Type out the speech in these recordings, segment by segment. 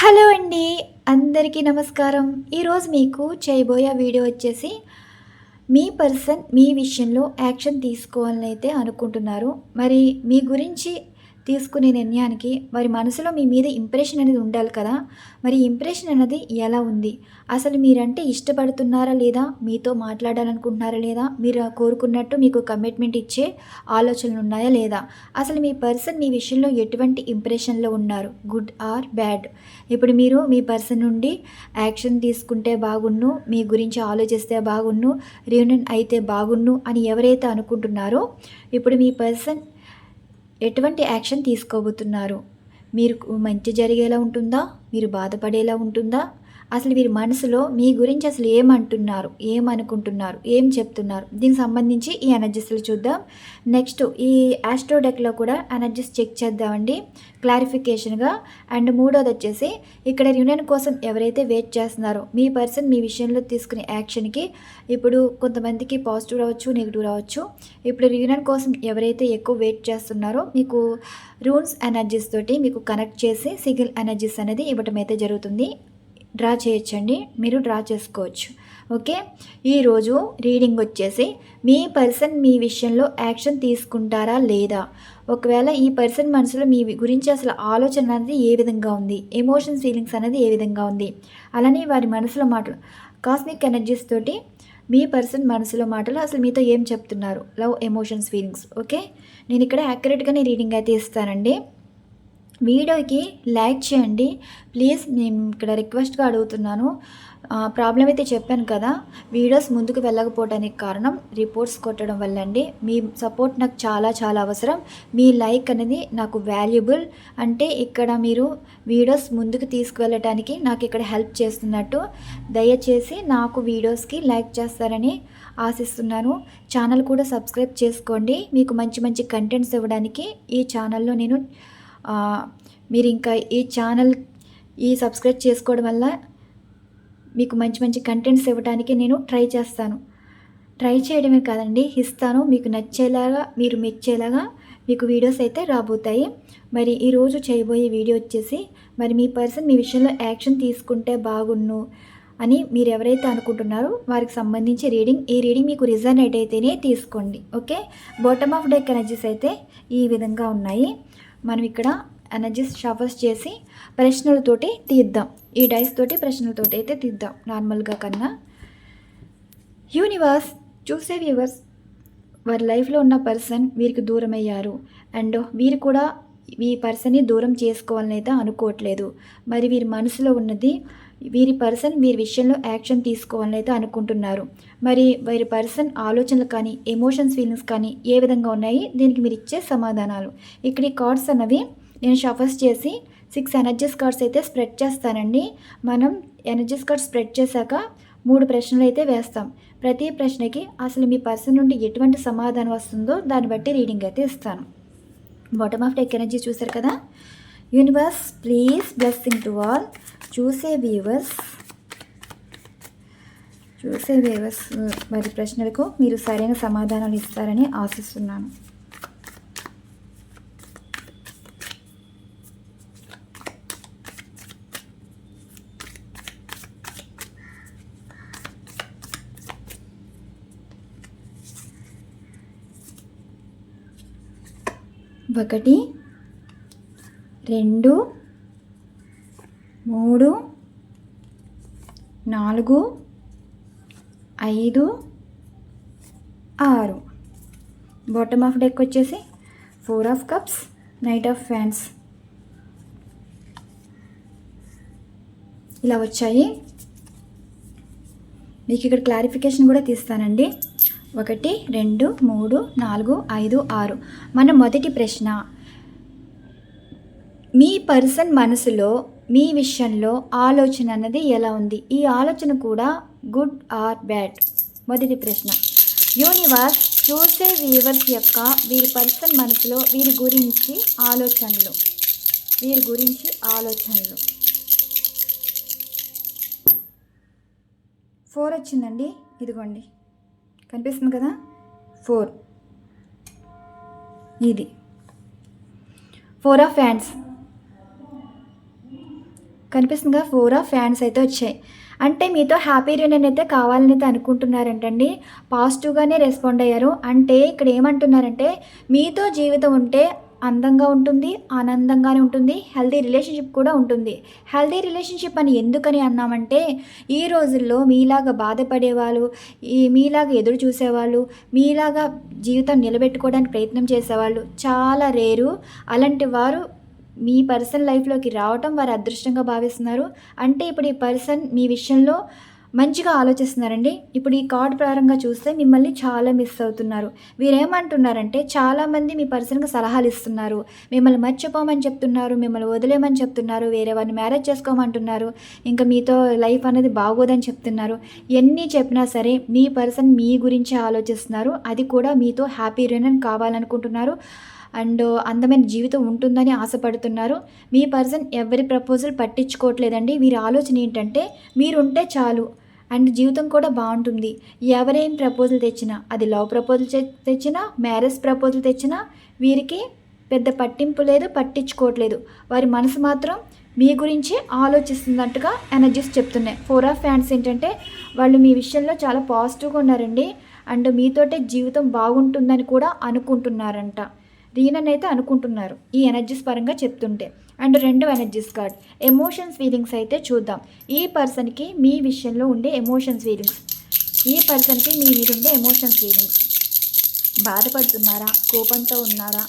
Hello అండి అందరికీ నమస్కారం. ఈరోజు మీకు చేయబోయే వీడియో వచ్చేసి మీ పర్సన్ మీ విషయంలో యాక్షన్ తీసుకోవాలని అయితే అనుకుంటున్నారు. మరి మీ గురించి తీసుకునే నిర్ణయానికి వారి మనసులో మీ మీద ఇంప్రెషన్ అనేది ఉండాలి కదా. మరి ఇంప్రెషన్ అనేది ఎలా ఉంది? అసలు మీరంటే ఇష్టపడుతున్నారా లేదా? మీతో మాట్లాడాలనుకుంటున్నారా లేదా? మీరు కోరుకున్నట్టు మీకు కమిట్మెంట్ ఇచ్చే ఆలోచనలు ఉన్నాయా లేదా? అసలు మీ పర్సన్ మీ విషయంలో ఎటువంటి ఇంప్రెషన్లో ఉన్నారు? గుడ్ ఆర్ బ్యాడ్ ఇప్పుడు మీరు మీ పర్సన్ నుండి యాక్షన్ తీసుకుంటే బాగున్ను మీ గురించి ఆలోచిస్తే బాగున్ను రియూనియన్ అయితే బాగున్ను అని ఎవరైతే అనుకుంటున్నారో ఇప్పుడు మీ పర్సన్ ఎటువంటి యాక్షన్ తీసుకోబోతున్నారు? మీరు మంచి జరిగేలా ఉంటుందా? మీరు బాధపడేలా ఉంటుందా? అసలు వీరి మనసులో మీ గురించి అసలు ఏమంటున్నారు? ఏమనుకుంటున్నారు? ఏం చెప్తున్నారు? దీనికి సంబంధించి ఈ ఎనర్జీస్లు చూద్దాం. నెక్స్ట్ ఈ ఆస్ట్రోడెక్లో కూడా ఎనర్జీస్ చెక్ చేద్దామండి. క్లారిఫికేషన్గా అండ్ మూడోది వచ్చేసి ఇక్కడ యూనియన్ కోసం ఎవరైతే వెయిట్ చేస్తున్నారో మీ పర్సన్ మీ విషయంలో తీసుకునే యాక్షన్కి ఇప్పుడు కొంతమందికి పాజిటివ్ రావచ్చు నెగిటివ్ రావచ్చు. ఇప్పుడు యూనియన్ కోసం ఎవరైతే ఎక్కువ వెయిట్ చేస్తున్నారో మీకు రూన్స్ ఎనర్జీస్ తోటి మీకు కనెక్ట్ చేసి సిగిల్ ఎనర్జీస్ అనేది ఇవ్వటం అయితే జరుగుతుంది. డ్రా చేయొచ్చండి. మీరు డ్రా చేసుకోవచ్చు. ఓకే? ఈరోజు రీడింగ్ వచ్చేసి మీ పర్సన్ మీ విషయంలో యాక్షన్ తీసుకుంటారా లేదా? ఒకవేళ ఈ పర్సన్ మనసులో మీ గురించి అసలు ఆలోచన అనేది ఏ విధంగా ఉంది? ఎమోషన్ ఫీలింగ్స్ అనేది ఏ విధంగా ఉంది? అలానే వారి మనసులో మాటలు కాస్మిక్ ఎనర్జీస్ తోటి మీ పర్సన్ మనసులో మాటలు అసలు మీతో ఏం చెప్తున్నారు? Love emotions feelings. ఓకే? నేను ఇక్కడ యాక్యురేట్గానే రీడింగ్ అయితే ఇస్తానండి. వీడియోకి లైక్ చేయండి. ప్లీజ్ నేను ఇక్కడ రిక్వెస్ట్గా అడుగుతున్నాను. ప్రాబ్లం అయితే చెప్పాను కదా. వీడియోస్ ముందుకు వెళ్ళకపోవడానికి కారణం రిపోర్ట్స్ కొట్టడం వల్ల అండి మీ సపోర్ట్ నాకు చాలా చాలా అవసరం. మీ లైక్ అనేది నాకు వాల్యుబుల్. అంటే ఇక్కడ మీరు వీడియోస్ ముందుకు తీసుకువెళ్ళటానికి నాకు ఇక్కడ హెల్ప్ చేస్తున్నట్టు. దయచేసి నాకు వీడియోస్కి లైక్ చేస్తారని ఆశిస్తున్నాను. ఛానల్ కూడా సబ్స్క్రైబ్ చేసుకోండి. మీకు మంచి మంచి కంటెంట్స్ ఇవ్వడానికి ఈ ఛానల్లో నేను మీరు ఇంకా ఈ ఛానల్ ఈ సబ్స్క్రైబ్ చేసుకోవడం వల్ల మీకు మంచి మంచి కంటెంట్స్ ఇవ్వడానికి నేను ట్రై చేస్తాను. ట్రై చేయడమే కాదండి ఇస్తాను. మీకు నచ్చేలాగా మీరు మెచ్చేలాగా మీకు వీడియోస్ అయితే రాబోతాయి. మరి ఈరోజు చేయబోయే వీడియో వచ్చేసి మరి మీ పర్సన్ మీ విషయంలో యాక్షన్ తీసుకుంటే బాగున్ను అని మీరు ఎవరైతే అనుకుంటున్నారో వారికి సంబంధించి రీడింగ్ ఈ రీడింగ్ మీకు రిజనేట్ అయితేనే తీసుకోండి. Okay bottom of deck energies అయితే ఈ విధంగా ఉన్నాయి. మనం ఇక్కడ ఎనర్జీస్ షవర్స్ చేసి ప్రశ్నలతోటి తీద్దాం. ఈ డైస్ తోటి ప్రశ్నలతోటి అయితే తీద్దాం. నార్మల్గా కన్నా. యూనివర్స్ చూసే వ్యూవర్స్ వారి లైఫ్లో ఉన్న పర్సన్ వీరికి దూరం అయ్యారు అండ్ వీరు కూడా ఈ పర్సన్ని దూరం చేసుకోవాలని అయితే అనుకోవట్లేదు. మరి వీరి మనసులో ఉన్నది వీరి పర్సన్ వీరి విషయంలో యాక్షన్ తీసుకోవాలని అయితే అనుకుంటున్నారు. మరి వీరి పర్సన్ ఆలోచనలు కానీ ఎమోషన్స్ ఫీలింగ్స్ కానీ ఏ విధంగా ఉన్నాయి? దీనికి మీరు ఇచ్చే సమాధానాలు. ఇక్కడ ఈ కార్డ్స్ అన్నవి నేను షఫర్స్ చేసి సిక్స్ ఎనర్జీస్ కార్డ్స్ అయితే స్ప్రెడ్ చేస్తానండి. మనం ఎనర్జీస్ కార్డ్స్ స్ప్రెడ్ చేశాక మూడు ప్రశ్నలు అయితే వేస్తాం. ప్రతి ప్రశ్నకి అసలు మీ పర్సన్ నుండి ఎటువంటి సమాధానం వస్తుందో దాన్ని బట్టి రీడింగ్ అయితే ఇస్తాను. బాటమ్ ఆఫ్ టెక్ ఎనర్జీ చూసారు కదా? Universe please blessing to all. చూసే వ్యూవర్స్ చూసే వ్యూవర్స్ మరి ప్రశ్నలకు మీరు సరైన సమాధానాలు ఇస్తారని ఆశిస్తున్నాను. ఒకటి రెండు మూడు నాలుగు ఐదు ఆరు. బాటమ్ ఆఫ్ డెక్ వచ్చేసి four of cups knight of fans ఇలా వచ్చాయి. మీకు ఇక్కడ క్లారిఫికేషన్ కూడా తీస్తానండి. ఒకటి రెండు మూడు నాలుగు ఐదు ఆరు. మన మొదటి ప్రశ్న మీ పర్సన్ మనసులో మీ విషయంలో ఆలోచన అన్నది ఎలా ఉంది? ఈ ఆలోచన కూడా గుడ్ ఆర్ బ్యాడ్? మొదటి ప్రశ్న. యూనివర్స్ చూసే వ్యూవర్స్ యొక్క వీరి పర్సన్ మనసులో వీరి గురించి ఆలోచనలు. వీరి గురించి ఆలోచనలు. ఫోర్ వచ్చిందండి. ఇదిగోండి. కనిపిస్తుంది కదా? ఫోర్. ఇది. ఫోర్ ఆఫ్ హ్యాండ్స్ కనిపిస్తుందిగా ఫోర్ ఆఫ్ ఫ్యాన్స్ అయితే వచ్చాయి. అంటే మీతో హ్యాపీ రియూనియన్ అయితే కావాలని అయితే అనుకుంటున్నారంటండి పాజిటివ్గానే రెస్పాండ్ అయ్యారు. అంటే ఇక్కడ ఏమంటున్నారంటే మీతో జీవితం ఉంటే అందంగా ఉంటుంది ఆనందంగానే ఉంటుంది హెల్తీ రిలేషన్షిప్ కూడా ఉంటుంది. హెల్తీ రిలేషన్షిప్ అని ఎందుకని అన్నామంటే ఈ రోజుల్లో మీలాగా బాధపడేవాళ్ళు ఈ మీలాగా ఎదురు చూసేవాళ్ళు మీలాగా జీవితం నిలబెట్టుకోవడానికి ప్రయత్నం చేసేవాళ్ళు చాలా రేరు. అలాంటి వారు మీ పర్సన్ లైఫ్లోకి రావటం వారు అదృష్టంగా భావిస్తున్నారు. అంటే ఇప్పుడు ఈ పర్సన్ మీ విషయంలో మంచిగా ఆలోచిస్తున్నారండి. ఇప్పుడు ఈ కార్డ్ ప్రారంభంగా చూస్తే మిమ్మల్ని చాలా మిస్ అవుతున్నారు. వీరేమంటున్నారంటే చాలామంది మీ పర్సన్కి సలహాలు ఇస్తున్నారు. మిమ్మల్ని మర్చిపోమని చెప్తున్నారు. మిమ్మల్ని వదిలేమని చెప్తున్నారు. వేరే వారిని మ్యారేజ్ చేసుకోమంటున్నారు. ఇంకా మీతో లైఫ్ అనేది బాగోదని చెప్తున్నారు. ఎన్ని చెప్పినా సరే మీ పర్సన్ మీ గురించి ఆలోచిస్తున్నారు. అది కూడా మీతో హ్యాపీ రియూనియన్ కావాలనుకుంటున్నారు. అండ్ అందమైన జీవితం ఉంటుందని ఆశపడుతున్నారు. మీ పర్సన్ ఎవరి ప్రపోజల్ పట్టించుకోవట్లేదండి. వీరి ఆలోచన ఏంటంటే మీరుంటే చాలు. అండ్ జీవితం కూడా బాగుంటుంది. ఎవరేం ప్రపోజల్ తెచ్చినా అది లవ్ ప్రపోజల్ తెచ్చినా మ్యారేజ్ ప్రపోజల్ తెచ్చినా వీరికి పెద్ద పట్టింపు లేదు పట్టించుకోవట్లేదు. వారి మనసు మాత్రం మీ గురించి ఆలోచిస్తున్నట్టుగా ఎనర్జీస్ చెప్తున్నాయి. ఫోర్ ఆఫ్ ఫ్యాన్స్ ఏంటంటే వాళ్ళు మీ విషయంలో చాలా పాజిటివ్గా ఉన్నారండి. అండ్ మీతోటే జీవితం బాగుంటుందని కూడా అనుకుంటున్నారంట. రీనన్ అయితే అనుకుంటున్నారు ఈ ఎనర్జీస్ పరంగా చెప్తుంటే. అండ్ రెండు ఎనర్జీస్ కార్డ్ ఎమోషన్స్ ఫీలింగ్స్ అయితే చూద్దాం. ఈ పర్సన్కి మీ విషయంలో ఉండే ఎమోషన్స్ ఫీలింగ్స్ ఈ పర్సన్కి మీ మీద ఉండే ఎమోషన్స్ ఫీలింగ్స్ బాధపడుతున్నారా? కోపంతో ఉన్నారా?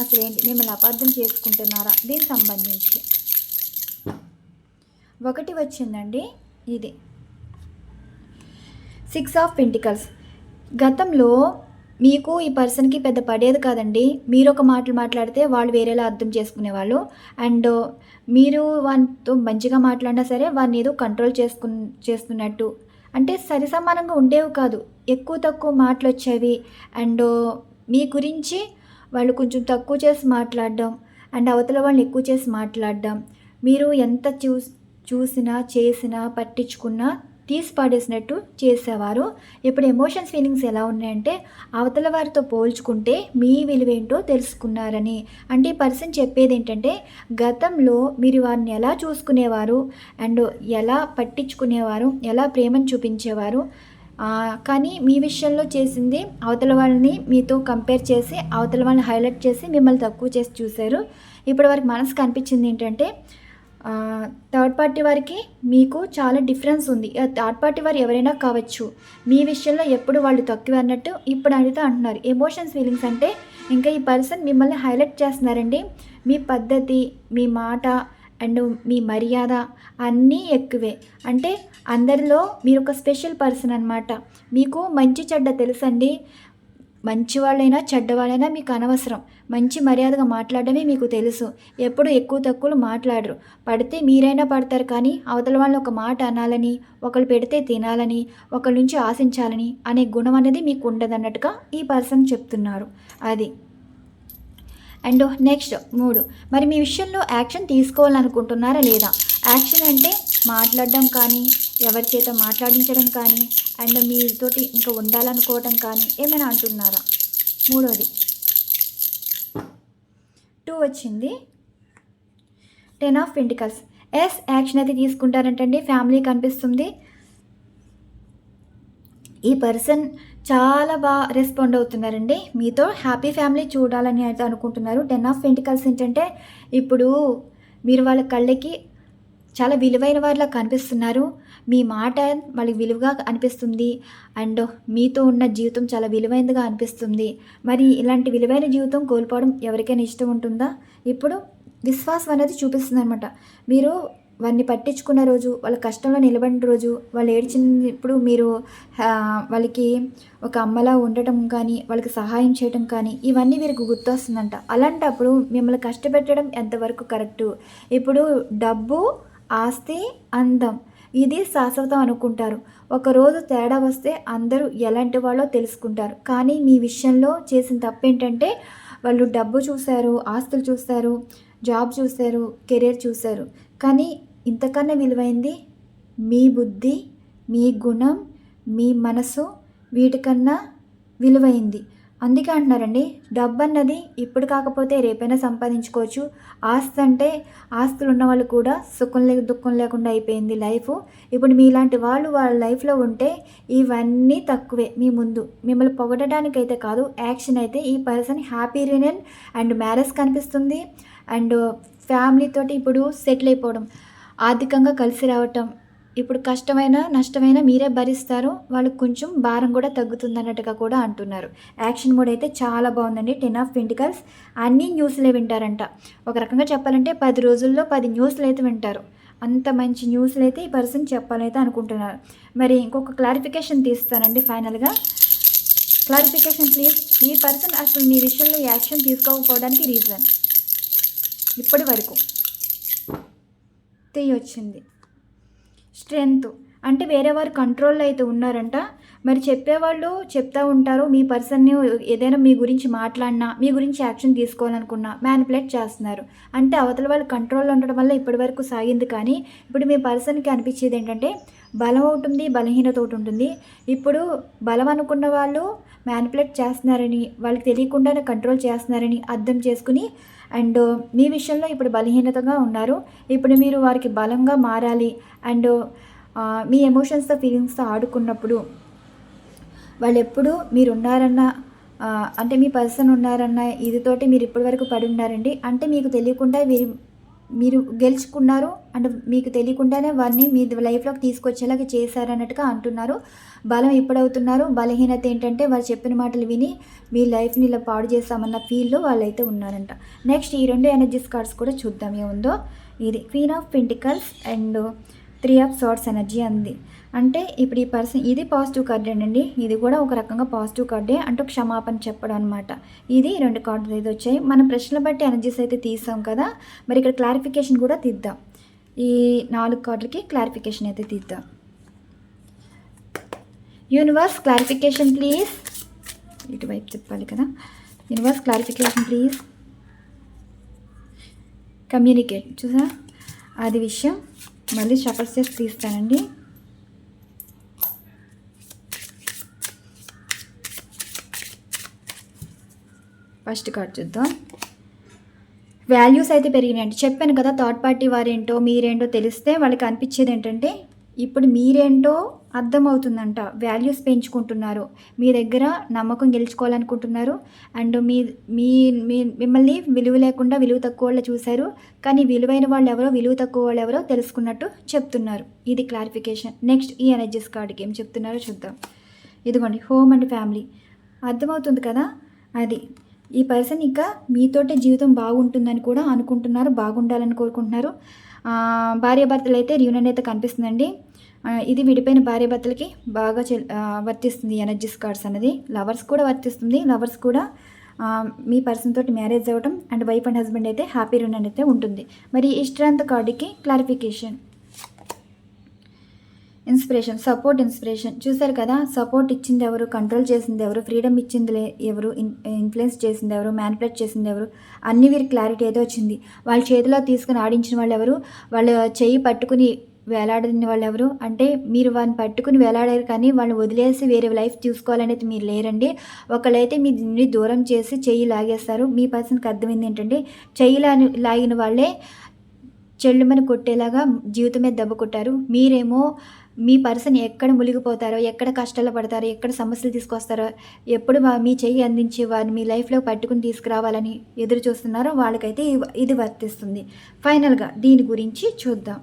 అసలు ఏంటి మిమ్మల్ని అపార్థం చేసుకుంటున్నారా? దీనికి సంబంధించి. ఒకటి వచ్చిందండి ఇది. సిక్స్ ఆఫ్ పెంటికల్స్ గతంలో మీకు ఈ పర్సన్కి పెద్ద పడేది కాదండి. మీరు ఒక మాటలు మాట్లాడితే వాళ్ళు వేరేలా అర్థం చేసుకునేవాళ్ళు. అండ్ మీరు వారితో మంచిగా మాట్లాడినా సరే వారిని ఏదో కంట్రోల్ చేసుకు చేస్తున్నట్టు. అంటే సరి సమానంగా ఉండేవి కాదు. ఎక్కువ తక్కువ మాటలు వచ్చేవి. అండ్ మీ గురించి వాళ్ళు కొంచెం తక్కువ చేసి మాట్లాడడం అండ్ అవతల వాళ్ళని ఎక్కువ చేసి మాట్లాడడం మీరు ఎంత చూ చూసినా చేసినా పట్టించుకున్నా తీసి పాడేసినట్టు చేసేవారు. ఇప్పుడు ఎమోషన్స్ ఫీలింగ్స్ ఎలా ఉన్నాయంటే అవతల వారితో పోల్చుకుంటే మీ విలువేంటో తెలుసుకున్నారని. అంటే ఈ పర్సన్ చెప్పేది ఏంటంటే గతంలో మీరు వారిని ఎలా చూసుకునేవారు? అండ్ ఎలా పట్టించుకునేవారు? ఎలా ప్రేమను చూపించేవారు? కానీ మీ విషయంలో చేసింది అవతల వాళ్ళని మీతో కంపేర్ చేసి అవతల వాళ్ళని హైలైట్ చేసి మిమ్మల్ని తక్కువ చేసి చూశారు. ఇప్పుడు వరకు మనసుకు అనిపించింది ఏంటంటే థర్డ్ పార్టీ వారికి మీకు చాలా డిఫరెన్స్ ఉంది. థర్డ్ పార్టీ వారు ఎవరైనా కావచ్చు మీ విషయంలో ఎప్పుడు వాళ్ళు తక్కువ అన్నట్టు ఇప్పుడు అడిగితే అంటున్నారు. ఎమోషన్స్ ఫీలింగ్స్ అంటే ఇంకా ఈ పర్సన్ మిమ్మల్ని హైలైట్ చేస్తున్నారండి. మీ పద్ధతి మీ మాట అండ్ మీ మర్యాద అన్నీ ఎక్కువే. అంటే అందరిలో మీరు ఒక స్పెషల్ పర్సన్ అనమాట మీకు మంచి చెడ్డ తెలుసండి. మంచివాళ్ళైనా చెడ్డవాళ్ళైనా మీకు అనవసరం. మంచి మర్యాదగా మాట్లాడమే మీకు తెలుసు. ఎప్పుడు ఎక్కువ తక్కువలు మాట్లాడరు. పడితే మీరైనా పడతారు కానీ అవతల వాళ్ళని ఒక మాట అనాలని ఒకళ్ళు పెడితే తినాలని ఒకళ్ళ నుంచి ఆశించాలని అనే గుణం అనేది మీకు ఉండదన్నట్టుగా ఈ పర్సన్ చెప్తున్నారు. అది. అండ్ నెక్స్ట్ మూడు. మరి మీ విషయంలో యాక్షన్ తీసుకోవాలనుకుంటున్నారా లేదా? యాక్షన్ అంటే మాట్లాడడం కానీ ఎవరి చేత మాట్లాడించడం కానీ అండ్ మీతోటి ఇంకా ఉండాలనుకోవటం కానీ ఏమైనా అంటున్నారా? మూడోది. టూ వచ్చింది. Ten of pentacles yes action అయితే తీసుకుంటారంటండి. ఫ్యామిలీ కనిపిస్తుంది. ఈ పర్సన్ చాలా బాగా రెస్పాండ్ అవుతున్నారండి. మీతో హ్యాపీ ఫ్యామిలీ చూడాలని అయితే అనుకుంటున్నారు. టెన్ ఆఫ్ పెంటికల్స్ ఏంటంటే ఇప్పుడు మీరు వాళ్ళ కళ్ళకి చాలా విలువైన వారిలా కనిపిస్తున్నారు. మీ మాట వాళ్ళకి విలువగా అనిపిస్తుంది. అండ్ మీతో ఉన్న జీవితం చాలా విలువైనదిగా అనిపిస్తుంది. మరి ఇలాంటి విలువైన జీవితం కోల్పోవడం ఎవరికైనా ఇష్టం ఉంటుందా? ఇప్పుడు విశ్వాసం అనేది చూపిస్తుంది అనమాట మీరు వారిని పట్టించుకున్న రోజు వాళ్ళ కష్టంలో నిలబడిన రోజు వాళ్ళు ఏడ్చినప్పుడు మీరు వాళ్ళకి ఒక అమ్మలా ఉండటం కానీ వాళ్ళకి సహాయం చేయడం కానీ ఇవన్నీ వీరికి గుర్తొస్తుందంట. అలాంటప్పుడు మిమ్మల్ని కష్టపెట్టడం ఎంతవరకు కరెక్టు? ఇప్పుడు డబ్బు ఆస్తి అందం ఇది శాశ్వతం అనుకుంటారు. ఒకరోజు తేడా వస్తే అందరూ ఎలాంటి వాళ్ళో తెలుసుకుంటారు. కానీ మీ విషయంలో చేసిన తప్పేంటంటే వాళ్ళు డబ్బు చూశారు ఆస్తులు చూస్తారు జాబ్ చూశారు కెరీర్ చూశారు. కానీ ఇంతకన్నా విలువైంది మీ బుద్ధి మీ గుణం మీ మనసు వీటికన్నా విలువైంది. అందుకే అంటున్నారండి డబ్బు అన్నది ఇప్పుడు కాకపోతే రేపైనా సంపాదించుకోవచ్చు. ఆస్తి అంటే ఆస్తులు ఉన్న వాళ్ళు కూడా సుఖం లేక దుఃఖం లేకుండా అయిపోయింది లైఫ్. ఇప్పుడు మీలాంటి వాళ్ళు వాళ్ళ లైఫ్లో ఉంటే ఇవన్నీ తక్కువే మీ ముందు. మిమ్మల్ని పొగడడానికి అయితే కాదు యాక్షన్ అయితే ఈ person happy reunion and marriage కనిపిస్తుంది. అండ్ ఫ్యామిలీతోటి ఇప్పుడు సెటిల్ అయిపోవడం ఆర్థికంగా కలిసి రావటం ఇప్పుడు కష్టమైన నష్టమైన మీరే భరిస్తారు. వాళ్ళకి కొంచెం భారం కూడా తగ్గుతుంది అన్నట్టుగా కూడా అంటున్నారు. యాక్షన్ మూడ్ అయితే చాలా బాగుందండి. టెన్ ఆఫ్ పెంటికల్స్ అన్ని న్యూస్లే వింటారంట. ఒక రకంగా చెప్పాలంటే పది రోజుల్లో పది న్యూస్లు అయితే వింటారు. అంత మంచి న్యూస్లు అయితే ఈ పర్సన్ చెప్పాలైతే అనుకుంటున్నారు. మరి ఇంకొక క్లారిఫికేషన్ తీస్తానండి ఫైనల్గా. Clarification please. ఈ పర్సన్ అసలు మీ విషయంలో యాక్షన్ తీసుకోకపోవడానికి రీజన్. ఇప్పటి వరకు. తెయ్యొచ్చింది వచ్చింది స్ట్రెంగ్త్. అంటే వేరే వారు కంట్రోల్లో అయితే ఉన్నారంట. మరి చెప్పేవాళ్ళు చెప్తా ఉంటారు మీ పర్సన్ని ఏదైనా మీ గురించి మాట్లాడినా మీ గురించి యాక్షన్ తీసుకోవాలనుకున్నా మ్యానిపులేట్ చేస్తున్నారు. అంటే అవతల వాళ్ళు కంట్రోల్లో ఉండడం వల్ల ఇప్పటి వరకు సాగింది కానీ ఇప్పుడు మీ పర్సన్కి అనిపించేది ఏంటంటే బలం ఒకటి బలహీనత ఒకటి ఉంటుంది. ఇప్పుడు బలం అనుకున్న వాళ్ళు మ్యానిపులేట్ చేస్తున్నారని వాళ్ళకి తెలియకుండానే కంట్రోల్ చేస్తున్నారని అర్థం చేసుకుని అండ్ మీ విషయంలో ఇప్పుడు బలహీనతగా ఉన్నారు. ఇప్పుడు మీరు వారికి బలంగా మారాలి. అండ్ మీ ఎమోషన్స్తో ఫీలింగ్స్తో ఆడుకున్నప్పుడు వాళ్ళు ఎప్పుడు మీరు ఉన్నారన్న అంటే మీ పర్సన్ ఉన్నారన్న ఇదితోటి మీరు ఇప్పటివరకు పడి ఉన్నారండి. అంటే మీకు తెలియకుండా వీరి మీరు గెలుచుకున్నారు అండ్ మీకు తెలియకుండానే వారిని మీ లైఫ్లోకి తీసుకొచ్చేలాగా చేశారన్నట్టుగా అంటున్నారు. బలం ఇప్పుడవుతున్నారు బలహీనత ఏంటంటే వారు చెప్పిన మాటలు విని మీ లైఫ్ని ఇలా పాడు చేస్తామన్న ఫీల్లో వాళ్ళైతే ఉన్నారంట. నెక్స్ట్ ఈ రెండు ఎనర్జీస్ కార్డ్స్ కూడా చూద్దాం ఏముందో. ఇది queen of pentacles and three of swords energy అంది. అంటే ఇప్పుడు ఈ పర్సన్ ఇది పాజిటివ్ కార్డ్ అండి. ఇది కూడా ఒక రకంగా పాజిటివ్ కార్డే అంటే క్షమాపణ చెప్పడం అనమాట ఇది రెండు కార్డులు అయితే వచ్చాయి. మన ప్రశ్నలు బట్టి ఎనర్జీస్ అయితే తీసాం కదా. మరి ఇక్కడ క్లారిఫికేషన్ కూడా తీద్దాం. ఈ నాలుగు కార్డులకి క్లారిఫికేషన్ అయితే తీద్దాం. Universe clarification please. ఇటువైపు చెప్పాలి కదా. Universe clarification please. కమ్యూనికేట్. చూసా అది విషయం. మళ్ళీ షఫల్ చేసి తీస్తానండి. ఫస్ట్ కార్డ్ చూద్దాం. వాల్యూస్ అయితే పెరిగినాయండి. చెప్పాను కదా థర్డ్ పార్టీ వారేంటో మీరేంటో తెలిస్తే వాళ్ళకి అనిపించేది ఏంటంటే ఇప్పుడు మీరేంటో అర్థమవుతుందంట. వాల్యూస్ పెంచుకుంటున్నారు. మీ దగ్గర నమ్మకం గెలుచుకోవాలనుకుంటున్నారు. అండ్ మీ మీ మీ మిమ్మల్ని విలువ లేకుండా విలువ తక్కువ వాళ్ళు చూశారు. కానీ విలువైన వాళ్ళు ఎవరో విలువ తక్కువ వాళ్ళు ఎవరో తెలుసుకున్నట్టు చెప్తున్నారు. ఇది క్లారిఫికేషన్ నెక్స్ట్ ఈ ఎనర్జీస్ కార్డుకి ఏం చెప్తున్నారో చూద్దాం. ఇదిగోండి హోమ్ అండ్ ఫ్యామిలీ అర్థమవుతుంది కదా? అది. ఈ పర్సన్ ఇంకా మీతోటే జీవితం బాగుంటుందని కూడా అనుకుంటున్నారు బాగుండాలని కోరుకుంటున్నారు. భార్యాభర్తలు అయితే రియూనియన్ అయితే కనిపిస్తుందండి. ఇది విడిపోయిన భార్యాభర్తలకి బాగా చెల్ వర్తిస్తుంది ఎనర్జీస్ కార్డ్స్ అనేది. లవర్స్ కూడా వర్తిస్తుంది. లవర్స్ కూడా మీ పర్సన్ తోటి మ్యారేజ్ అవ్వటం అండ్ వైఫ్ అండ్ హస్బెండ్ అయితే హ్యాపీ రూన్ అయితే ఉంటుంది. మరి ఈ స్ట్రెంత్ కార్డుకి క్లారిఫికేషన్. Inspiration support inspiration. చూసారు కదా సపోర్ట్ ఇచ్చింది ఎవరు కంట్రోల్ చేసింది ఎవరు ఫ్రీడమ్ ఇచ్చింది ఎవరు ఇన్ఫ్లుయెన్స్ చేసింది ఎవరు మ్యానిపులేట్ చేసింది ఎవరు అన్ని వీరి క్లారిటీ ఏదో వచ్చింది. వాళ్ళ చేతిలో తీసుకుని ఆడించిన వాళ్ళు ఎవరు వాళ్ళ చెయ్యి పట్టుకుని వేలాడని వాళ్ళు ఎవరు? అంటే మీరు వాళ్ళని పట్టుకుని వేలాడారు కానీ వాళ్ళని వదిలేసి వేరే లైఫ్ చూసుకోవాలనేది మీరు లేరండి. ఒకళ్ళైతే మీ నుండి దూరం చేసి చెయ్యి లాగేస్తారు. మీ పర్సన్కి అర్థమైంది ఏంటంటే చెయ్యి లాగిన వాళ్ళే చెల్లుమని కొట్టేలాగా జీవితం మీద దెబ్బ కొట్టారు. మీరేమో మీ పర్సన్ ఎక్కడ మునిగిపోతారో ఎక్కడ కష్టాలు పడతారో ఎక్కడ సమస్యలు తీసుకొస్తారో ఎప్పుడు మీ చెయ్యి అందించి వారిని మీ లైఫ్లో పట్టుకుని తీసుకురావాలని ఎదురు చూస్తున్నారో వాళ్ళకైతే ఇది వర్తిస్తుంది. ఫైనల్గా దీని గురించి చూద్దాం.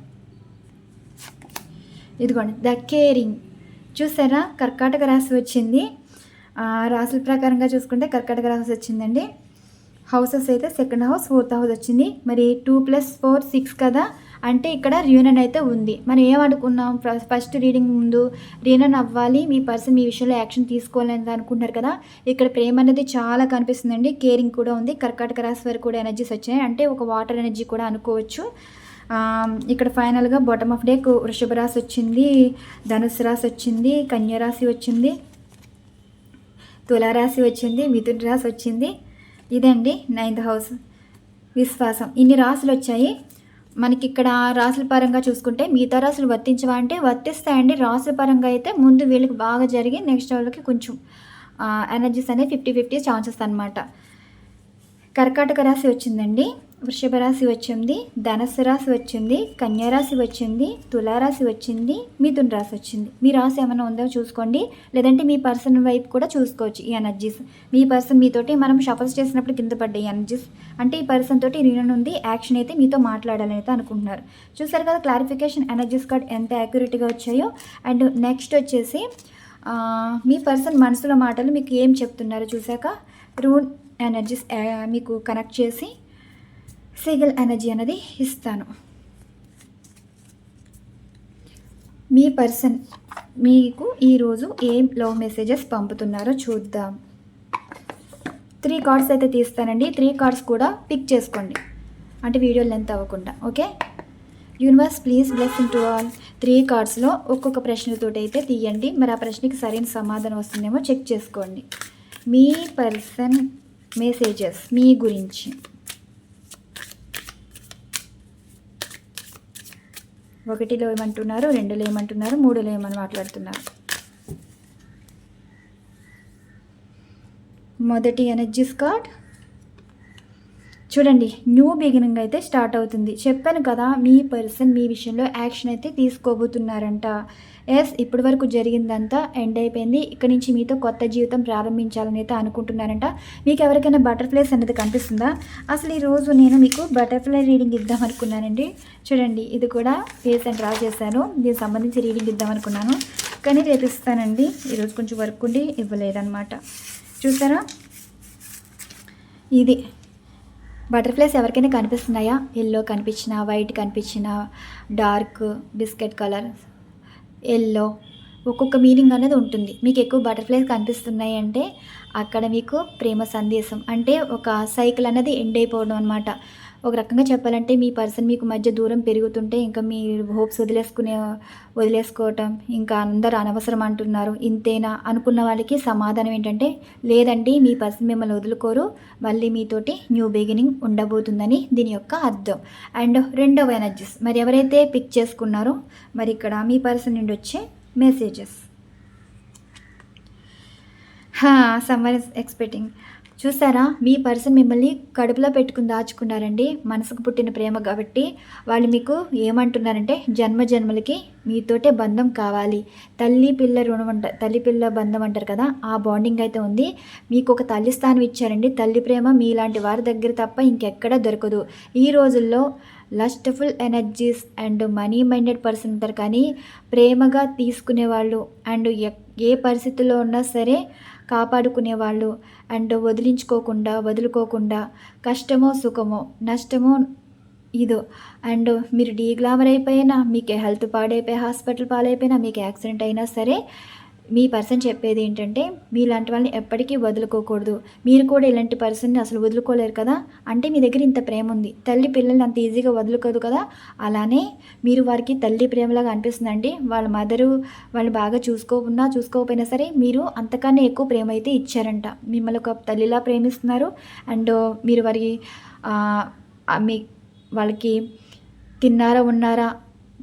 ఇదిగోండి ద కేరింగ్. చూసారా? కర్కాటక రాశి వచ్చింది. రాశుల ప్రకారంగా చూసుకుంటే కర్కాటక రాశి వచ్చిందండి. హౌసెస్ అయితే సెకండ్ హౌస్ ఫోర్త్ హౌస్ వచ్చింది. మరి టూ ప్లస్ ఫోర్ సిక్స్ కదా? అంటే ఇక్కడ రీయూనియన్ అయితే ఉంది. మనం ఏమనుకున్నాం ఫస్ట్ రీడింగ్ ముందు రీయూనియన్ అవ్వాలి. మీ పర్సన్ మీ విషయంలో యాక్షన్ తీసుకోవాలని అనుకుంటున్నారు కదా? ఇక్కడ ప్రేమ అనేది చాలా కనిపిస్తుందండి. కేరింగ్ కూడా ఉంది. కర్కాటక రాశి వరకు కూడా ఎనర్జీస్ వచ్చాయి. అంటే ఒక వాటర్ ఎనర్జీ కూడా అనుకోవచ్చు. ఇక్కడ ఫైనల్గా బాటమ్ ఆఫ్ డే వృషభ రాశి వచ్చింది ధనుసు రాశి వచ్చింది కన్యా రాశి వచ్చింది తులారాశి వచ్చింది మిథున రాశి వచ్చింది. ఇదండి నైన్త్ హౌస్ విశ్వాసం. ఇన్ని రాసులు వచ్చాయి. మనకి ఇక్కడ రాసుల పరంగా చూసుకుంటే మిగతా రాసులు వర్తించవా అంటే వర్తిస్తాయండి. రాసుల పరంగా అయితే ముందు వీళ్ళకి బాగా జరిగి నెక్స్ట్ వాళ్ళకి కొంచెం ఎనర్జీస్ అనేవి ఫిఫ్టీ ఫిఫ్టీ ఛాన్సెస్ అనమాట కర్కాటక రాశి వచ్చిందండి. వృషభ రాశి వచ్చింది ధనస్సు రాశి వచ్చింది కన్యారాశి వచ్చింది తులారాశి వచ్చింది మిథున్ రాశి వచ్చింది. మీ రాశి ఏమైనా ఉందో చూసుకోండి. లేదంటే మీ పర్సన్ వైపు కూడా చూసుకోవచ్చు ఈ ఎనర్జీస్ మీ పర్సన్ మీతోటి మనం షఫల్స్ చేసినప్పుడు కింద పడ్డాయి ఎనర్జీస్ అంటే ఈ పర్సన్ తోటి రీనన్ ఉంది యాక్షన్ అయితే మీతో మాట్లాడాలని అయితే అనుకుంటున్నారు. చూసారు కదా క్లారిఫికేషన్ ఎనర్జీస్ కార్డ్ ఎంత యాక్యురేట్గా వచ్చాయో. అండ్ నెక్స్ట్ వచ్చేసి మీ పర్సన్ మనసులో మాటలు మీకు ఏం చెప్తున్నారో చూసాక రూన్ ఎనర్జీస్ మీకు కనెక్ట్ చేసి సిగల్ ఎనర్జీ అనేది ఇస్తాను. మీ పర్సన్ మీకు ఈరోజు ఏం లవ్ మెసేజెస్ పంపుతున్నారో చూద్దాం. త్రీ కార్డ్స్ అయితే తీస్తానండి. త్రీ కార్డ్స్ కూడా పిక్ చేసుకోండి. అంటే వీడియో లెంత్ అవ్వకుండా okay universe please blessing to all three కార్డ్స్లో ఒక్కొక్క ప్రశ్నలతో అయితే తీయండి. మరి ఆ ప్రశ్నకి సరైన సమాధానం వస్తుందేమో చెక్ చేసుకోండి. మీ పర్సన్ మెసేజెస్ మీ గురించి. ఒకటిలో ఏమంటున్నారు రెండులో ఏమంటున్నారు మూడులో ఏమని మాట్లాడుతున్నారు. మొదటి ఎనర్జీస్ కార్డ్ చూడండి న్యూ బిగినింగ్ అయితే స్టార్ట్ అవుతుంది. చెప్పాను కదా మీ పర్సన్ మీ విషయంలో యాక్షన్ అయితే తీసుకోబోతున్నారంట. ఎస్ ఇప్పటి వరకు జరిగిందంతా ఎండ్ అయిపోయింది. ఇక్కడ నుంచి మీతో కొత్త జీవితం ప్రారంభించాలని అయితే అనుకుంటున్నారంట మీకు ఎవరికైనా బటర్ఫ్లైస్ అనేది కనిపిస్తుందా? అసలు ఈరోజు నేను మీకు బటర్ఫ్లై రీడింగ్ ఇద్దాం అనుకున్నానండి. చూడండి ఇది కూడా ఫేస్ అండ్ డ్రా చేశాను. దీనికి సంబంధించి రీడింగ్ ఇద్దాం అనుకున్నాను. కానీ రేపు ఇస్తానండి. ఈరోజు కొంచెం వర్క్ ఉండి ఇవ్వలేదన్నమాట. చూసారా? ఇది. బటర్ఫ్లైస్ ఎవరికైనా కనిపిస్తున్నాయా? ఎల్లో కనిపించిన వైట్ కనిపించిన డార్క్ బిస్కెట్ కలర్. ఎల్లో ఒక్కొక్క మీనింగ్ అనేది ఉంటుంది. మీకు ఎక్కువ బటర్ఫ్లైస్ కనిపిస్తున్నాయి అంటే అక్కడ మీకు ప్రేమ సందేశం అంటే ఒక సైకిల్ అనేది ఎండ్ అయిపోవడం అనమాట ఒక రకంగా చెప్పాలంటే మీ పర్సన్ మీకు మధ్య దూరం పెరుగుతుంటే ఇంకా మీ హోప్స్ వదిలేసుకునే వదిలేసుకోవటం ఇంకా అందరు అనవసరం అంటున్నారు. ఇంతేనా? అనుకున్న వాళ్ళకి సమాధానం ఏంటంటే లేదండి మీ పర్సన్ మిమ్మల్ని వదులుకోరు. మళ్ళీ మీతోటి న్యూ బిగినింగ్ ఉండబోతుందని దీని యొక్క అర్థం. అండ్ రెండవ ఎనర్జీస్. మరి ఎవరైతే పిక్ చేసుకున్నారో మరి ఇక్కడ మీ పర్సన్ నుండి వచ్చే మెసేజెస్. Summer expecting. చూసారా? మీ పర్సన్ మిమ్మల్ని కడుపులో పెట్టుకుని దాచుకున్నారండి. మనసుకు పుట్టిన ప్రేమ కాబట్టి వాళ్ళు మీకు ఏమంటున్నారంటే జన్మ జన్మలకి మీతోటే బంధం కావాలి. తల్లి పిల్ల రుణం అంట తల్లి పిల్ల బంధం అంటారు కదా ఆ బాండింగ్ అయితే ఉంది. మీకు ఒక తల్లి స్థానం ఇచ్చారండి. తల్లి ప్రేమ మీలాంటి వారి దగ్గర తప్ప ఇంకెక్కడా దొరకదు. ఈ రోజుల్లో lustful energies and money minded person ఉంటారు కానీ ప్రేమగా తీసుకునే వాళ్ళు అండ్ ఎక్- ఏ పరిస్థితుల్లో ఉన్నా సరే కాపాడుకునే వాళ్ళు అండ్ వదిలించుకోకుండా వదులుకోకుండా కష్టమో సుఖమో నష్టమో ఇదో అండ్ మీరు డీగ్లామర్ అయిపోయినా మీకు హెల్త్ పాడైపోయి హాస్పిటల్ పాలైపోయినా మీకు యాక్సిడెంట్ అయినా సరే మీ పర్సన్ చెప్పేది ఏంటంటే మీలాంటి వాళ్ళని ఎప్పటికీ వదులుకోకూడదు. మీరు కూడా ఇలాంటి పర్సన్ని అసలు వదులుకోలేరు కదా? అంటే మీ దగ్గర ఇంత ప్రేమ ఉంది. తల్లి పిల్లల్ని అంత ఈజీగా వదులుకోదు కదా? అలానే మీరు వారికి తల్లి ప్రేమలాగా అనిపిస్తుందండి. వాళ్ళ మదరు వాళ్ళు బాగా చూసుకోకున్నా చూసుకోకపోయినా సరే మీరు అంతకన్నా ఎక్కువ ప్రేమ అయితే ఇచ్చారంట. మిమ్మల్ని ఒక తల్లిలా ప్రేమిస్తున్నారు. అండ్ మీరు వారికి మీ వాళ్ళకి తిన్నారా ఉన్నారా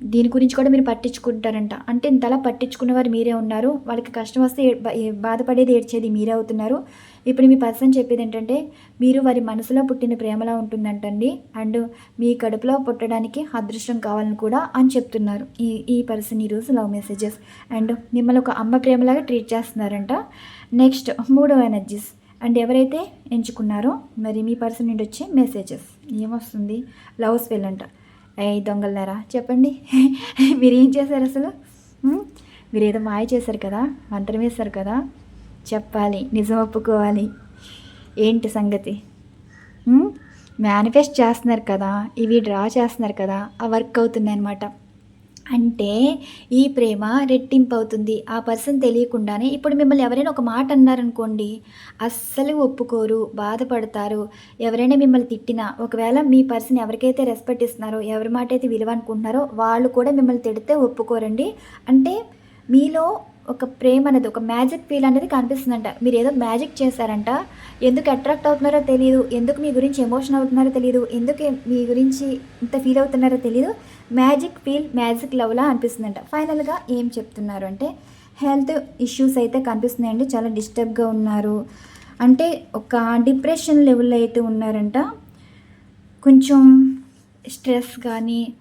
దీని గురించి కూడా మీరు పట్టించుకుంటారంట. అంటే ఇంతలా పట్టించుకున్నవారు మీరే ఉన్నారు. వాళ్ళకి కష్టం వస్తే బాధపడేది ఏడ్చేది మీరే అవుతున్నారు. ఇప్పుడు మీ పర్సన్ చెప్పేది ఏంటంటే మీరు వారి మనసులో పుట్టిన ప్రేమలా ఉంటుందంటండి. అండ్ మీ కడుపులో పుట్టడానికి అదృష్టం కావాలని కూడా అని చెప్తున్నారు ఈ ఈ పర్సన్ ఈరోజు లవ్ మెసేజెస్. అండ్ మిమ్మల్ని ఒక అమ్మ ప్రేమలాగా ట్రీట్ చేస్తున్నారంట. నెక్స్ట్ మూడో ఎనర్జీస్. అండ్ ఎవరైతే ఎంచుకున్నారో మరి మీ పర్సన్ నుండి వచ్చే మెసేజెస్. ఏమొస్తుంది? లవ్ స్పెల్ అంట. ఏ దొంగలనారా చెప్పండి. మీరు ఏం చేశారు అసలు? మీరు ఏదో మాయ చేశారు కదా? మంత్రం వేశారు కదా? చెప్పాలి నిజం ఒప్పుకోవాలి. ఏంటి సంగతి? మేనిఫెస్ట్ చేస్తున్నారు కదా? ఇవి డ్రా చేస్తున్నారు కదా? ఆ వర్క్ అవుతున్నాయి అనమాట అంటే ఈ ప్రేమ రెట్టింపు అవుతుంది ఆ పర్సన్ తెలియకుండానే ఇప్పుడు మిమ్మల్ని ఎవరైనా ఒక మాట అన్నారనుకోండి అస్సలు ఒప్పుకోరు బాధపడతారు. ఎవరైనా మిమ్మల్ని తిట్టినా ఒకవేళ మీ పర్సన్ ఎవరికైతే రెస్పెక్ట్ ఇస్తున్నారో ఎవరి మాట అయితే విలువ అనుకుంటున్నారో వాళ్ళు కూడా మిమ్మల్ని తిడితే ఒప్పుకోరండి. అంటే మీలో ఒక ప్రేమ అనేది ఒక మ్యాజిక్ ఫీల్ అనేది కనిపిస్తుందంట. మీరు ఏదో మ్యాజిక్ చేశారంట. ఎందుకు అట్రాక్ట్ అవుతున్నారో తెలియదు ఎందుకు మీ గురించి ఎమోషన్ అవుతున్నారో తెలియదు ఎందుకు మీ గురించి ఇంత ఫీల్ అవుతున్నారో తెలియదు మ్యాజిక్ ఫీల్ మ్యాజిక్ లవ్లా అనిపిస్తుందంట. ఫైనల్గా ఏం చెప్తున్నారు అంటే హెల్త్ ఇష్యూస్ అయితే కనిపిస్తున్నాయండి చాలా డిస్టర్బ్గా ఉన్నారు. అంటే ఒక డిప్రెషన్ లెవెల్లో అయితే ఉన్నారంట. కొంచెం స్ట్రెస్ కానీ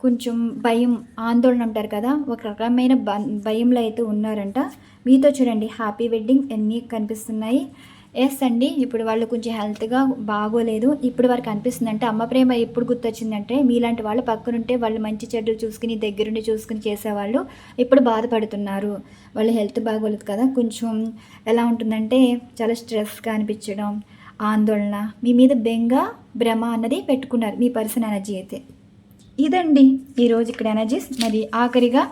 కొంచెం భయం ఆందోళన అంటారు కదా ఒక రకమైన భయంలో అయితే ఉన్నారంట. మీతో చూడండి హ్యాపీ వెడ్డింగ్ ఎన్ని కనిపిస్తున్నాయి. ఎస్ అండి ఇప్పుడు వాళ్ళు కొంచెం హెల్త్గా బాగోలేదు. ఇప్పుడు వారికి అనిపిస్తుంది అంటే అమ్మ ప్రేమ ఎప్పుడు గుర్తొచ్చిందంటే మీలాంటి వాళ్ళు పక్కనుంటే వాళ్ళు మంచి చెడ్డలు చూసుకుని దగ్గరుండి చూసుకుని చేసేవాళ్ళు ఇప్పుడు బాధపడుతున్నారు. వాళ్ళు హెల్త్ బాగోలేదు కదా కొంచెం ఎలా ఉంటుందంటే చాలా స్ట్రెస్గా అనిపించడం ఆందోళన మీ మీద బెంగ భ్రమ అన్నది పెట్టుకున్నారు మీ పర్సన్ ఎనర్జీ అయితే. ఇదండి ఈరోజు ఇక్కడ ఎనర్జీస్. మరి ఆఖరిగా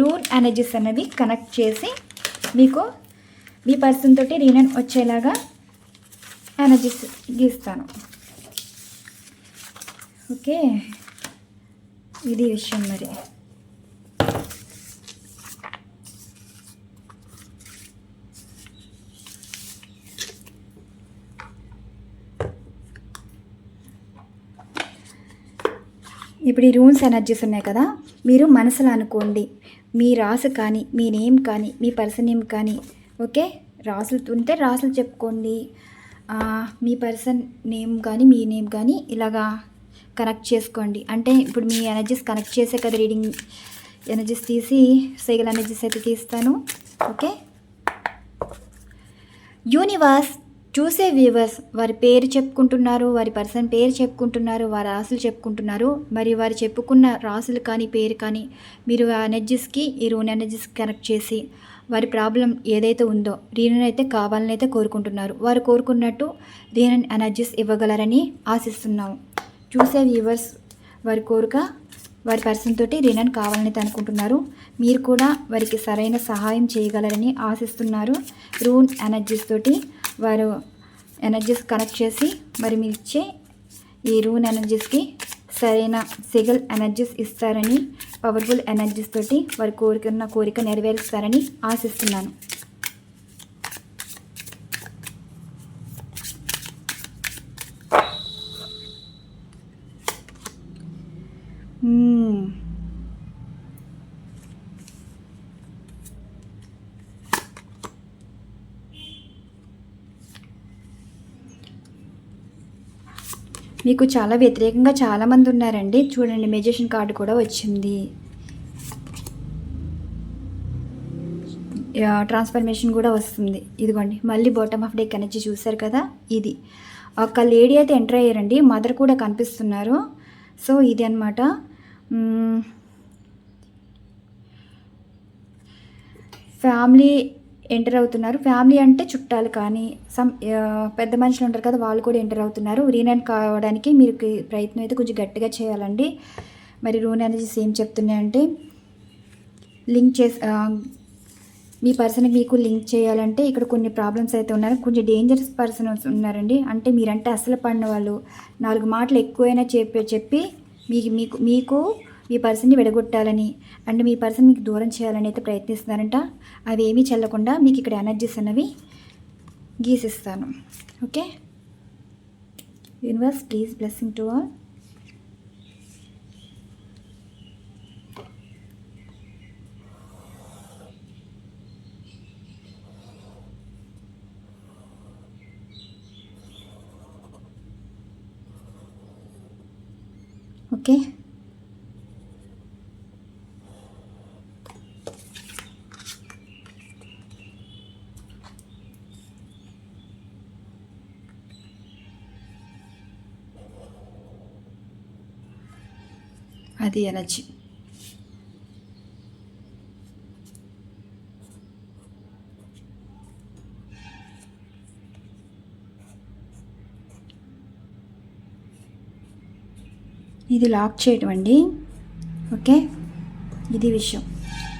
రూల్ ఎనర్జీస్ అనేవి కనెక్ట్ చేసి మీకు మీ పర్సన్ తోటి రీనన్ వచ్చేలాగా ఎనర్జీస్ గీస్తాను ఓకే. ఇది విషయం మరి. ఇప్పుడు ఈ రూమ్స్ ఎనర్జీస్ ఉన్నాయి కదా మీరు మనసులో అనుకోండి మీ రాసు కానీ మీ నేమ్ కానీ మీ పర్సన్ నేమ్ కానీ ఓకే? రాసులు ఉంటే రాసులు చెప్పుకోండి. మీ పర్సన్ నేమ్ కానీ మీ నేమ్ కానీ ఇలాగా కనెక్ట్ చేసుకోండి. అంటే ఇప్పుడు మీ ఎనర్జీస్ కనెక్ట్ చేసే కదా రీడింగ్ ఎనర్జీస్ తీసి సైకిల్ ఎనర్జీస్ అయితే తీస్తాను. ఓకే? యూనివర్స్ చూసే వ్యూవర్స్ వారి పేరు చెప్పుకుంటున్నారు వారి పర్సన్ పేరు చెప్పుకుంటున్నారు వారి రాసులు చెప్పుకుంటున్నారు. మరి వారు చెప్పుకున్న రాసులు కానీ పేరు కానీ మీరు ఆ ఎనర్జీస్కి ఈ రూన్ ఎనర్జీస్ కనెక్ట్ చేసి వారి ప్రాబ్లం ఏదైతే ఉందో రీనన్ అయితే కావాలని అయితే కోరుకుంటున్నారు. వారు కోరుకున్నట్టు రీనన్ ఎనర్జీస్ ఇవ్వగలరని ఆశిస్తున్నాము. చూసే వ్యూవర్స్ వారి కోరిక వారి పర్సన్ తోటి రీనన్ కావాలని అయితే అనుకుంటున్నారు. మీరు కూడా వారికి సరైన సహాయం చేయగలరని ఆశిస్తున్నారు. రూన్ ఎనర్జీస్ తోటి వారు ఎనర్జీస్ కనెక్ట్ చేసి మరి మీరు ఇచ్చే ఈ రూన్ ఎనర్జీస్కి సరైన సిగల్ ఎనర్జీస్ ఇస్తారని పవర్ఫుల్ ఎనర్జీస్ తోటి వారి కోరికన్న కోరిక నెరవేరుస్తారని ఆశిస్తున్నాను. మీకు చాలా వ్యతిరేకంగా చాలామంది ఉన్నారండి. చూడండి మెజిషియన్ కార్డు కూడా వచ్చింది. ట్రాన్స్ఫర్మేషన్ కూడా వస్తుంది. ఇదిగోండి మళ్ళీ బాటమ్ ఆఫ్ డేక్ ఎనర్జీ చూశారు కదా ఇది. ఒక లేడీ అయితే ఎంటర్ అయ్యారండి. మదర్ కూడా కనిపిస్తున్నారు. సో ఇది అనమాట ఫ్యామిలీ ఎంటర్ అవుతున్నారు. ఫ్యామిలీ అంటే చుట్టాలు కానీ సమ్ పెద్ద మనుషులు ఉంటారు కదా వాళ్ళు కూడా ఎంటర్ అవుతున్నారు. రీనైన్ కావడానికి మీరు ప్రయత్నం అయితే కొంచెం గట్టిగా చేయాలండి. మరి రూన్ ఎనర్జీస్ ఏం చెప్తున్నాయంటే లింక్ చేసి మీ పర్సన్కి మీకు లింక్ చేయాలంటే ఇక్కడ కొన్ని ప్రాబ్లమ్స్ అయితే ఉన్నారు. కొంచెం డేంజరస్ పర్సన్ ఉన్నారండి. అంటే మీరంటే అసలు పడిన వాళ్ళు. నాలుగు మాటలు ఎక్కువైనా చెప్పి చెప్పి మీకు మీకు మీకు మీ పర్సన్ని విడగొట్టాలని అండ్ మీ పర్సన్ మీకు దూరం చేయాలని అయితే ప్రయత్నిస్తున్నారంట. అవి ఏమీ చెల్లకుండా మీకు ఇక్కడ ఎనర్జీస్ అనేవి గీసిస్తాను. Okay universe please blessing to all okay అది ఎనర్జీ ఇది లాక్ చేయటం అండి. ఓకే? ఇది విషయం.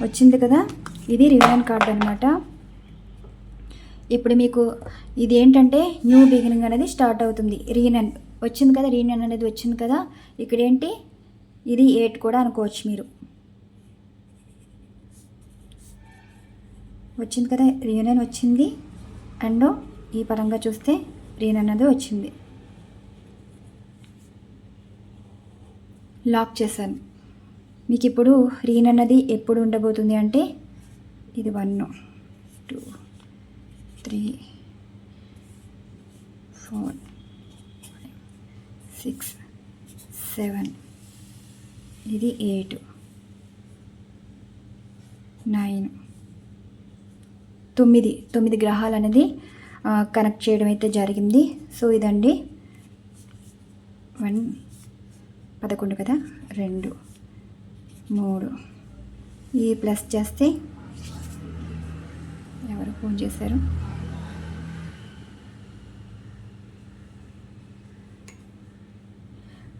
వచ్చింది కదా? ఇది రివైన్ కార్డ్ అనమాట ఇప్పుడు మీకు ఇది ఏంటంటే న్యూ బిగినింగ్ అనేది స్టార్ట్ అవుతుంది. రీనన్ వచ్చింది కదా? రీనన్ అనేది వచ్చింది కదా? ఇక్కడ ఏంటి ఇది ఎయిట్ కూడా అనుకోవచ్చు మీరు. వచ్చింది కదా రీయూనియన్ వచ్చింది. అండ్ ఈ పరంగా చూస్తే రీయూనియన్ అనేది వచ్చింది. లాక్ చేశాను. మీకు ఇప్పుడు రీన్ అన్నది ఎప్పుడు ఉండబోతుంది అంటే ఇది one two three four six seven ఇది ఎయిట్. నైన్. తొమ్మిది. తొమ్మిది గ్రహాలు అనేది కనెక్ట్ చేయడం అయితే జరిగింది. సో ఇదండి. వన్ పదకొండు కదా? రెండు మూడు. ఈ ప్లస్ చేస్తే ఎవరు ఫోన్ చేశారు?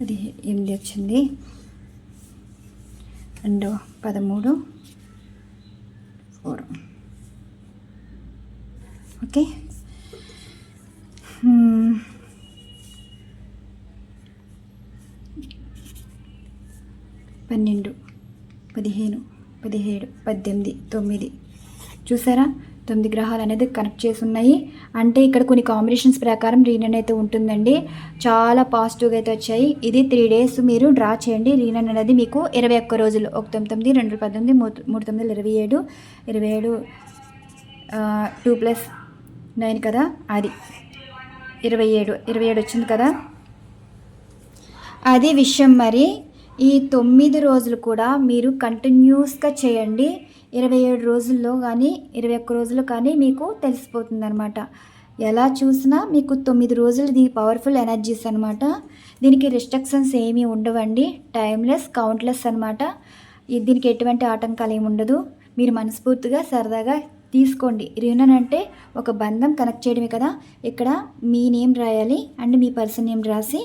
అది ఎనిమిది వచ్చింది. రెండు పదమూడు ఫోర్. ఓకే. పన్నెండు పదిహేను పదిహేడు పద్దెనిమిది తొమ్మిది. చూసారా? తొమ్మిది గ్రహాలు అనేది కనెక్ట్ చేసి ఉన్నాయి అంటే ఇక్కడ కొన్ని కాంబినేషన్స్ ప్రకారం రీనన్ అయితే ఉంటుందండి. చాలా పాజిటివ్గా అయితే వచ్చాయి. ఇది త్రీ డేస్ మీరు డ్రా చేయండి. రీనన్ అనేది మీకు ఇరవై ఒక్క రోజులు ఒక తొమ్మిది తొమ్మిది రెండు పద్దెనిమిది మూడు మూడు తొమ్మిది ఇరవై ఏడు ఇరవై ఏడు టూ ప్లస్ నైన్ కదా? అది ఇరవై ఏడు ఇరవై ఏడు వచ్చింది కదా? అది విషయం మరి. ఈ తొమ్మిది రోజులు కూడా మీరు కంటిన్యూస్గా చేయండి. ఇరవై ఏడు రోజుల్లో కానీ ఇరవై ఒక్క రోజుల్లో కానీ మీకు తెలిసిపోతుంది అనమాట ఎలా చూసినా మీకు తొమ్మిది రోజులు ది పవర్ఫుల్ ఎనర్జీస్ అనమాట దీనికి రిస్ట్రిక్షన్స్ ఏమీ ఉండవండి. టైమ్లెస్ కౌంట్లెస్ అనమాట దీనికి ఎటువంటి ఆటంకాలు ఏమి ఉండదు. మీరు మనస్ఫూర్తిగా సరదాగా తీసుకోండి. రియూనియన్ అంటే ఒక బంధం కనెక్ట్ చేయడమే కదా. ఇక్కడ మీ నేమ్ రాయాలి. అండ్ మీ పర్సన్ నేమ్ రాసి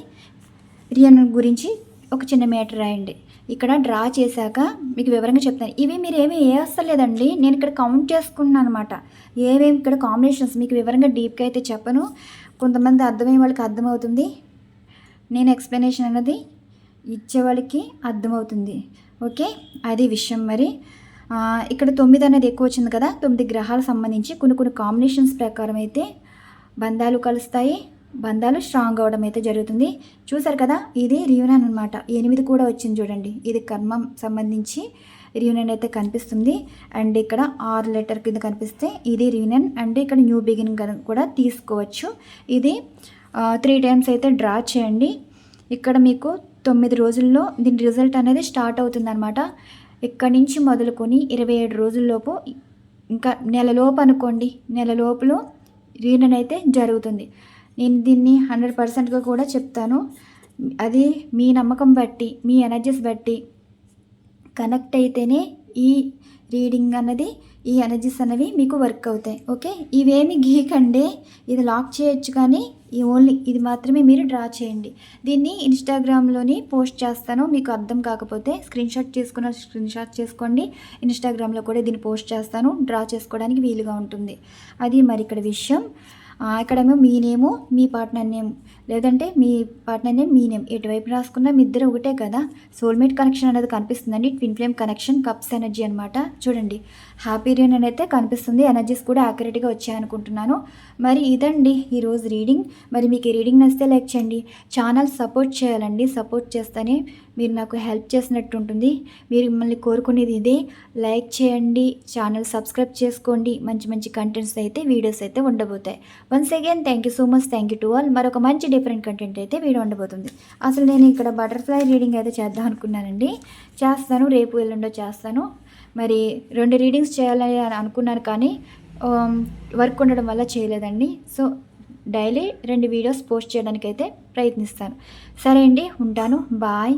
రియూనియన్ గురించి ఒక చిన్న మీటర్ రాయండి. ఇక్కడ డ్రా చేశాక మీకు వివరంగా చెప్తాను. ఇవి మీరు ఏమీ వేస్తలేదండి నేను ఇక్కడ కౌంట్ చేసుకున్నాను అనమాట ఏమేమి ఇక్కడ కాంబినేషన్స్ మీకు వివరంగా డీప్గా అయితే చెప్పను. కొంతమంది అర్థమయ్యే వాళ్ళకి అర్థమవుతుంది. నేను ఎక్స్ప్లెనేషన్ అన్నది ఇచ్చే వాళ్ళకి అర్థమవుతుంది. ఓకే? అది విషయం మరి. ఇక్కడ తొమ్మిది అనేది ఎక్కువ వచ్చింది కదా. తొమ్మిది గ్రహాలకు సంబంధించి కొన్ని కొన్ని కాంబినేషన్స్ ప్రకారం అయితే బంధాలు కలుస్తాయి. బంధాలు స్ట్రాంగ్ అవడం అయితే జరుగుతుంది. చూసారు కదా ఇది రియూనియన్ అనమాట ఎనిమిది కూడా వచ్చింది చూడండి. ఇది కర్మం సంబంధించి రియూనియన్ అయితే కనిపిస్తుంది. అండ్ ఇక్కడ ఆరు లెటర్ కింద కనిపిస్తే ఇది రియూనియన్ అండ్ ఇక్కడ న్యూ బిగినింగ్ కూడా తీసుకోవచ్చు. ఇది త్రీ టైమ్స్ అయితే డ్రా చేయండి. ఇక్కడ మీకు తొమ్మిది రోజుల్లో దీని రిజల్ట్ అనేది స్టార్ట్ అవుతుందన్నమాట. ఇక్కడ ఇక్కడి నుంచి మొదలుకొని ఇరవై ఏడు రోజుల్లోపు ఇంకా నెలలోపు అనుకోండి. నెలలోపులో రీనన్ అయితే జరుగుతుంది. నేను దీన్ని హండ్రెడ్ పర్సెంట్గా కూడా చెప్తాను. అది మీ నమ్మకం బట్టి మీ ఎనర్జీస్ బట్టి కనెక్ట్ అయితేనే ఈ రీడింగ్ అన్నది ఈ ఎనర్జీస్ అనేవి మీకు వర్క్ అవుతాయి. ఓకే? ఇవేమి గీకండి ఇది లాక్ చేయొచ్చు కానీ ఈ ఓన్లీ ఇది మాత్రమే మీరు డ్రా చేయండి. దీన్ని ఇన్స్టాగ్రామ్లోని పోస్ట్ చేస్తాను. మీకు అర్థం కాకపోతే స్క్రీన్ షాట్ చేసుకున్న స్క్రీన్ షాట్ చేసుకోండి. ఇన్స్టాగ్రామ్లో కూడా దీన్ని పోస్ట్ చేస్తాను. డ్రా చేసుకోవడానికి వీలుగా ఉంటుంది. అది మరి ఇక్కడ విషయం. ఇక్కడేమో మీ నేము మీ పార్ట్నర్ నేమ్ లేదంటే మీ పార్ట్నర్ నేమ్ మీ నేమ్. ఎటువైపు రాసుకున్నా మీ ఇద్దరు ఒకటే కదా. సోల్మేట్ కనెక్షన్ అనేది కనిపిస్తుందండి. Twin flame connection cups energy అనమాట చూడండి. హ్యాపీ రీయూనియన్ అయితే కనిపిస్తుంది. ఎనర్జీస్ కూడా యాక్యురేట్గా వచ్చాయనుకుంటున్నాను. మరి ఇదండి ఈరోజు రీడింగ్. మరి మీకు ఈ రీడింగ్ నచ్చితే లైక్ చేయండి. ఛానల్ సపోర్ట్ చేయాలండి. సపోర్ట్ చేస్తేనే మీరు నాకు హెల్ప్ చేసినట్టు ఉంటుంది. మీరు మిమ్మల్ని కోరుకునేది ఇదే. లైక్ చేయండి. ఛానల్ సబ్స్క్రైబ్ చేసుకోండి. మంచి మంచి కంటెంట్స్ అయితే వీడియోస్ అయితే ఉండబోతాయి. Once again thank you so much thank you to all మరొక మంచి డిఫరెంట్ కంటెంట్ అయితే వీడియో ఉండబోతుంది. అసలు నేను ఇక్కడ బటర్ఫ్లై రీడింగ్ అయితే చేద్దాం అనుకున్నానండి. చేస్తాను. రేపు ఎల్లుండో చేస్తాను. మరి రెండు రీడింగ్స్ చేయాలని అనుకున్నాను కానీ Um, వర్క్ ఉండడం వల్ల చేయలేదండి. సో డైలీ రెండు వీడియోస్ పోస్ట్ చేయడానికైతే ప్రయత్నిస్తాను. సరే అండి ఉంటాను. బాయ్